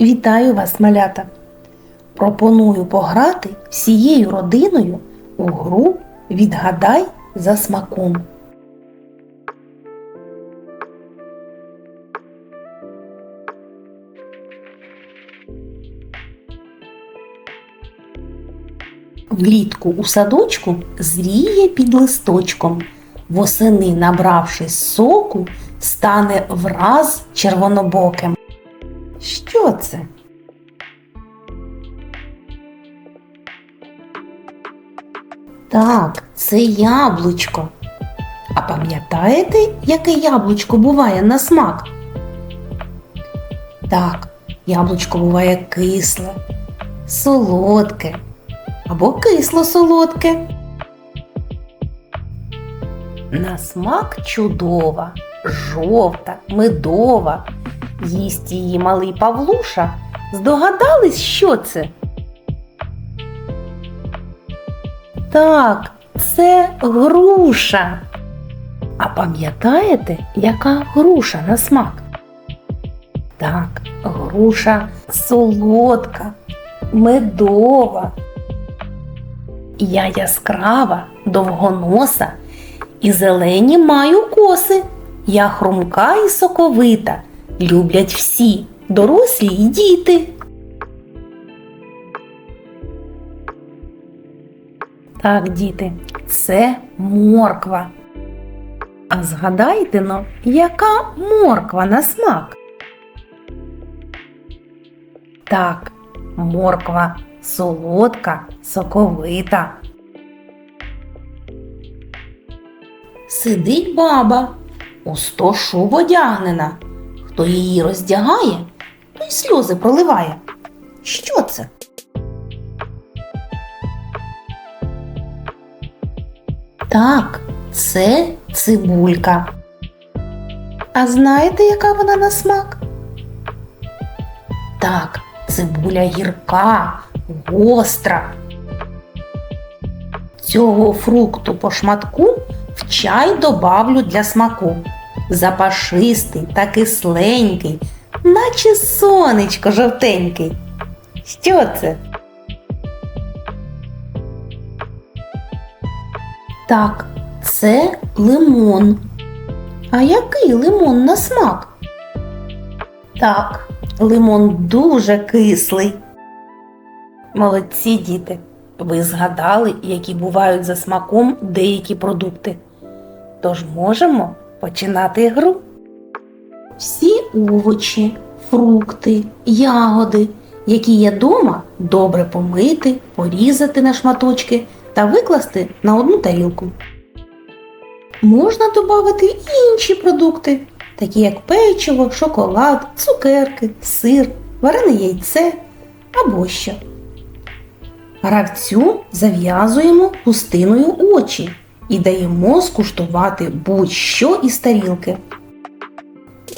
Вітаю вас, малята! Пропоную пограти всією родиною у гру Відгадай за смаком. Влітку у садочку зріє під листочком. Восени, набравшись соку, стане враз червонобоким. Що це? Так, це яблучко. А пам'ятаєте, яке яблучко буває на смак? Так, яблучко буває кисле, солодке або кисло-солодке. На смак чудова, жовта, медова. Їсть її малий Павлуша. Здогадались, що це? Так, це груша. А пам'ятаєте, яка груша на смак? Так, груша солодка, медова. Я яскрава, довгоноса і зелені маю коси. Я хрумка і соковита. Люблять всі, дорослі й діти. Так, діти, це морква. А згадайте но, яка морква на смак? Так, морква солодка, соковита. Сидить баба, у сто шуб одягнена. Хто її роздягає, той сльози проливає. Що це? Так, це цибулька. А знаєте, яка вона на смак? Так, цибуля гірка, гостра. Цього фрукту по шматку в чай добавлю для смаку. Запашистий та кисленький, наче сонечко жовтенький. Що це? Так, це лимон. А який лимон на смак? Так, лимон дуже кислий. Молодці діти. Ви згадали, які бувають за смаком деякі продукти. Тож можемо починати гру. Всі овочі, фрукти, ягоди, які є дома, добре помити, порізати на шматочки та викласти на одну тарілку. Можна додати і інші продукти, такі як печиво, шоколад, цукерки, сир, варене яйце або що. Гравцю зав'язуємо пустиною очі і даємо скуштувати будь-що із тарілки.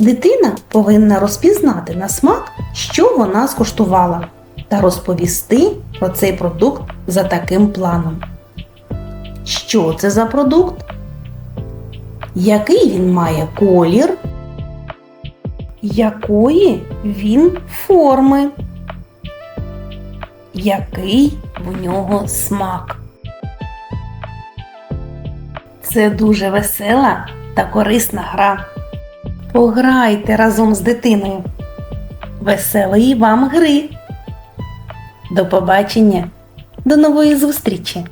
Дитина повинна розпізнати на смак, що вона скуштувала, та розповісти про цей продукт за таким планом. Що це за продукт? Який він має колір? Якої він форми? Який в нього смак? Це дуже весела та корисна гра. Пограйте разом з дитиною. Веселої вам гри! До побачення! До нової зустрічі!